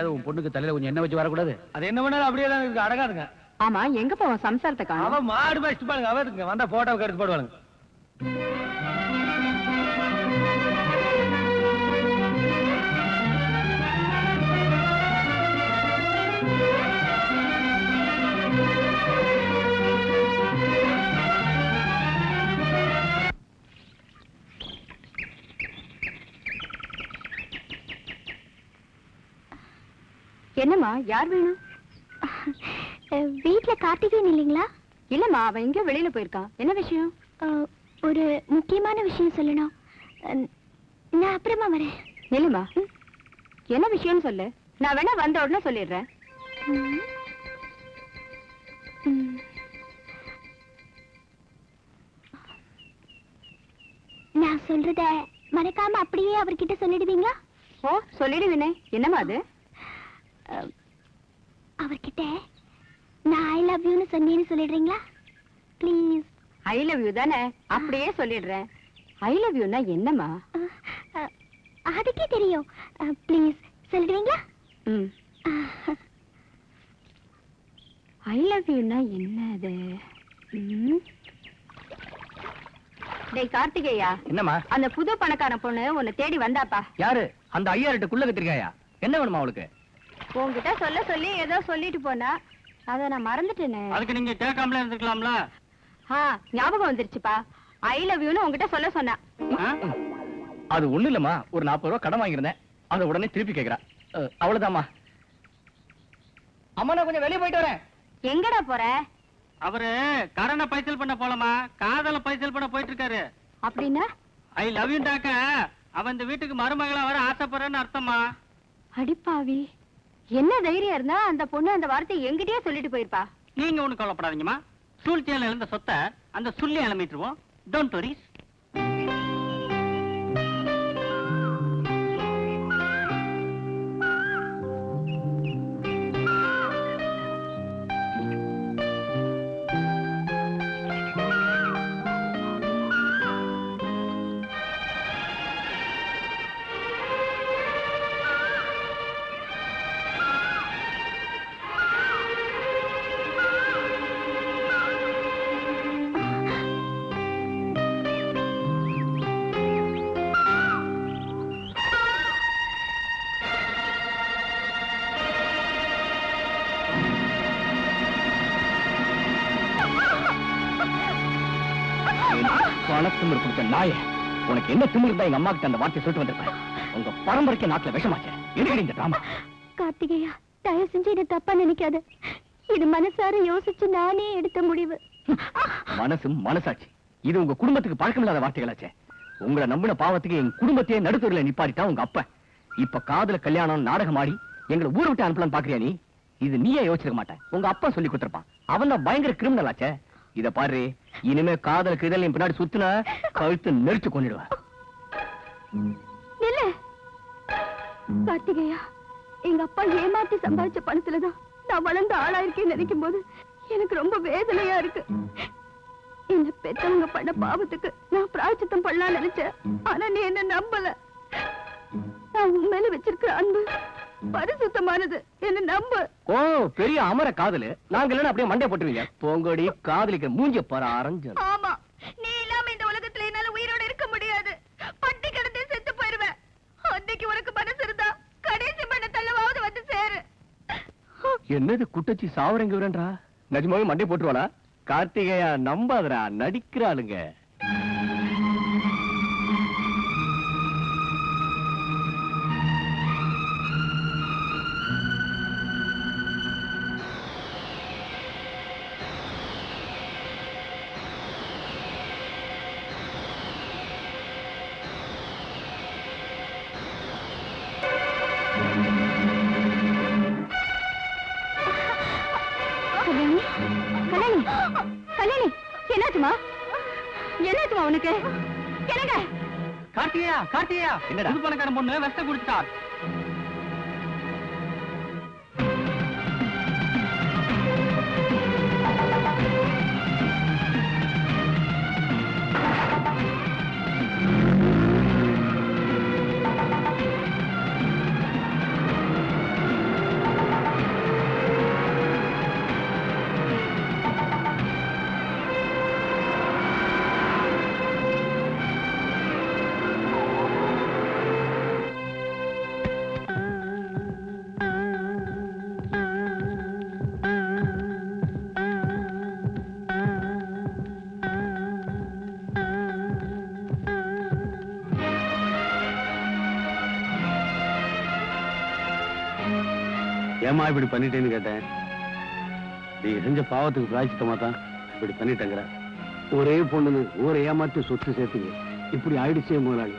என்னைக்காவது உன் பொண்ணுக்கு தலையில கொஞ்சம் எண்ணெய் வச்சு வரக்கூடாது. அது என்ன பண்ணாலும் அப்படியே தான் இருக்கு அடங்காதுங்க. ஆமா எங்க போவோம் சம்சாரத்தை காணோம். அவ மாடு மேய்ச்சிட்டு பாருங்க. அவ இருக்குங்க வந்தா போட்டோ எடுத்து போடுவாங்க என்னம்மா யார் வேணும்? வீட்ல கார்த்திகேயன் இல்லைங்களா? இல்லம்மா அவன் எங்கேயோ வெளியில போயிருக்கான். என்ன விஷயம்? ஒரு முக்கியமான விஷயம் சொல்லணும். நான் அப்புறமா வரேன். நில்லுமா என்ன விஷயம்னு சொல்லு. நான் வேணா வந்த உடனே சொல்லிடுறேன். நான் சொல்றத மறக்காம அப்படியே அவர்கிட்ட சொல்லிடுவீங்களா? ஓ சொல்லிடுவேனே என்னம்மா அது? அவர்கிட்ட நான் ஐ லவ் யூன்னு சொன்னேன்னு சொல்லிடுறீங்களா? ப்ளீஸ் ஐ லவ் யூ தானே? அப்படியே சொல்லிடுறேன். ஐ லவ் யூனா என்னம்மா? அதுக்கே தெரியும். ப்ளீஸ் சொல்லிடுவீங்களா ம். ஐ லவ் யூனா என்ன அது. டேய் கார்த்திகேயா. என்னம்மா? அந்த புது பணக்கார பொண்ணு உன்னை தேடி வந்தாப்பா. யாரு? அந்த ஐயாயிரட்டு குள்ள கத்திரிக்காயா? என்ன வேணுமா அவளுக்கு? உன்கிட்ட சொல்ல சொல்லி ஏதோ சொல்லிட்டு போனா அத நான் மறந்துட்டேனே. அதுக்கு நீங்க கேட்காமலே இருந்திருக்கலாம்ல? ஆ ஞாபகம் வந்துருச்சுப்பா. ஐ லவ் யூன்னு உன்கிட்ட சொல்ல சொன்னா. அது ஒண்ணு இல்லம்மா. ஒரு நாற்பது ரூபா கடன் வாங்கியிருந்தேன். அதை உடனே திருப்பி கேக்குறா. அவ்வளவுதாம்மா. அம்மா நான் கொஞ்சம் வெளியே போயிட்டு வரேன். எங்கடா போற? அவரு கடனை பைசல் பண்ண போலமா காதல பைசல் பண்ண போயிட்டு இருக்காரு அப்படின்னா? ஐ லவ் யூ டாக்க. அவன் இந்த வீட்டுக்கு மருமகளா வர ஆசைப்படுறேன்னு அர்த்தமா அடிப்பாவி என்ன தைரியம் இருந்தா அந்த பொண்ணு அந்த வார்த்தையை எங்கிட்டயே சொல்லிட்டு போயிருப்பா? நீங்க ஒண்ணு கவலைப்படாதீங்கம்மா. சூழ்ச்சியால இழந்த சொத்தை அந்த சுள்ளி இழமிட்டுருவோம் டோன்ட் வரிஸ் பணத்தும் கொடுத்த நாய உனக்கு என்ன திமிரு இருந்தா எங்க அம்மா கிட்ட அந்த வார்த்தை சொல்லிட்டு வந்திருப்பேன். உங்க பரம்பரைக்கு நாட்டுல விஷமாச்சே. எதுக்கடி இந்த டிராமா கார்த்திகேயா தயவு செஞ்சு இதை தப்பா நினைக்காத. இது மனசார யோசிச்சு நானே எடுத்த முடிவு. மனசும் மனசாட்சி. இது உங்க குடும்பத்துக்கு பழக்கமில்லாத வார்த்தைகளாச்சே. உங்களை நம்பின பாவத்துக்கு என் குடும்பத்தையே நடுத்தூர்ல நிப்பாட்டிட்டா உங்க அப்ப. இப்ப காதல கல்யாணம் நாடகம் ஆடி எங்களை ஊரை விட்டு அனுப்பலாம் பாக்குறியா நீ? இது நீயே யோசிச்சிருக்க மாட்டேன். உங்க அப்பா சொல்லி கொடுத்திருப்பான். அவன் தான் பயங்கர கிரிமினல் ஆச்சே. இத பாரு இனிமே காதல் கிதல் என் பின்னாடி சுத்தினா கழுத்து நெரிச்சு கொண்டுடுவேன் நில்லு. கார்த்திகேயா எங்க அப்பா ஏமாத்தி சம்பாதிச்ச பணத்துலதான் நான் வளர்ந்த ஆளாயிருக்கேன்னு நினைக்கும் போது எனக்கு ரொம்ப வேதனையா இருக்கு. என்ன பெத்தவங்க பண்ண பாவத்துக்கு நான் பிராய்ச்சித்தம் பண்ணலாம் நினைச்சேன். ஆனா நீ என்ன நம்பல. நான் உன் மேல வச்சிருக்கிற அன்பு பரிசுத்தமானது. என்ன நம்பு. ஓ பெரிய அமர காதலு. நாங்க இல்லைன்னா அப்படியே மண்டை போட்டுருவீங்க. போங்கடி காதலிக்க மூஞ்ச பாரு அரைஞ்சு. ஆமா. நீ இல்லாம இந்த உலகத்துல என்னால உயிரோட இருக்க முடியாது. பட்டி கிடந்தே செத்து போயிருவேன். அன்னைக்கு உனக்கு மனசு இருந்தா கடைசி மண்ண தள்ளவாவது வந்து சேரு. என்னது குட்டச்சி சாவரங்க விரன்றா? நிஜமாவே மண்டை போட்டுருவாளா? கார்த்திகேயா நம்பாதடா நடிக்கிறாளுங்க. உனக்கு? என்னங்க? கார்த்திகேயா கார்த்திகேயா. என்னடா? புது பணக்காரன் பொண்ணு வெஸ்ட குடிச்சிட்டா ஏமா இப்படி பண்ணிட்டேன்னு கேட்டேன்? நீ செஞ்ச பாவத்துக்கு பிராய்ச்சித்தமா தான் இப்படி பண்ணிட்டேங்கிற. ஒரே பொண்ணுன்னு ஊரை ஏமாத்தி சொத்து சேர்த்துங்க. இப்படி ஆயிடுச்சே முதலாளி.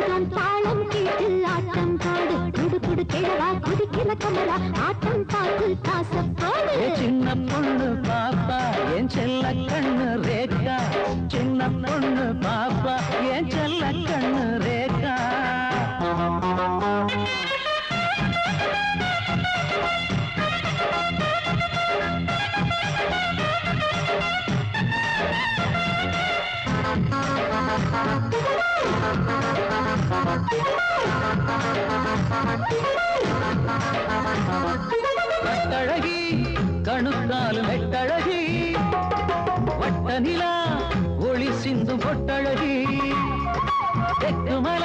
பகிடுதோம் தாளம் கேட்டு ஆட்டம் பாடு. குடு குடு கிழவா குதிக்கிற கமலா. ஆட்டம் பார்த்து காசப்பாடு சின்ன பொண்ணு பாப்பா என் செல்ல கண்ணு ரேகா? சின்ன பொண்ணு பாப்பா என் செல்ல கண்ணு ரேகா? நிலா ஒளி சிந்து பொட்டழகி. தெக்குமல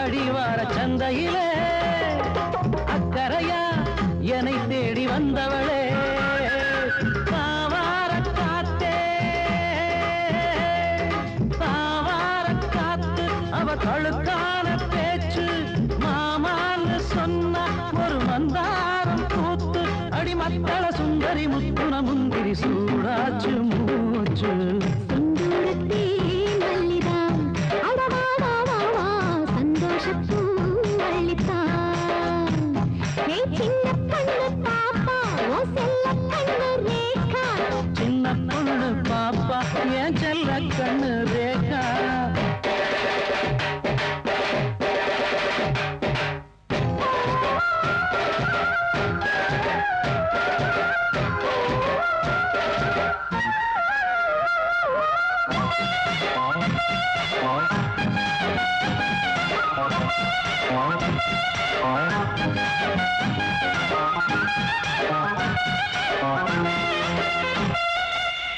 அடிவார சந்தையில. அக்கறையா என்னை தேடி வந்தவளே. கழுத்தான பேச்சு. மாமான்னு சொன்ன ஒரு மந்தாரம் கூத்து அடிமத்தள சுந்தரி முத்துன முந்திரி சூடாச்சு மூச்சு 是。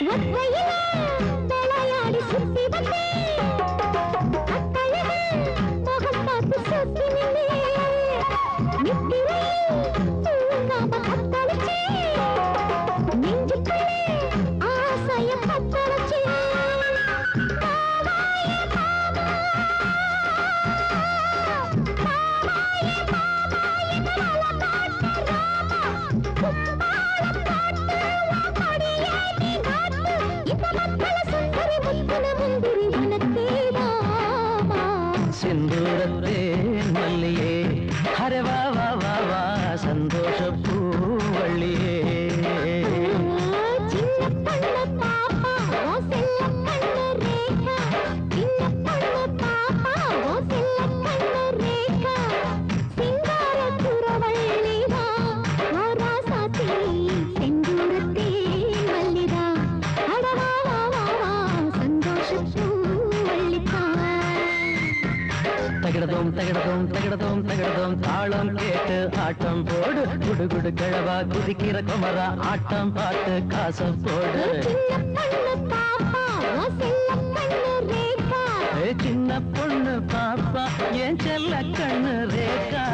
ಒಬ್ಬಯ್ಯ ತಲೆಯಾಡಿ ಸುತ್ತಿದಂತೆ தகிடதோம் தகிடதோம் தகிடதோம் தகிடதோம். தாளம் கேட்டு ஆட்டம் போடு. குடு குடு கிழவா குதிக்கிற குமரா ஆட்டம் பார்த்து காசு போடு. சின்ன பொண்ணு பாப்பா என் செல்ல கண்ணு ரேகா?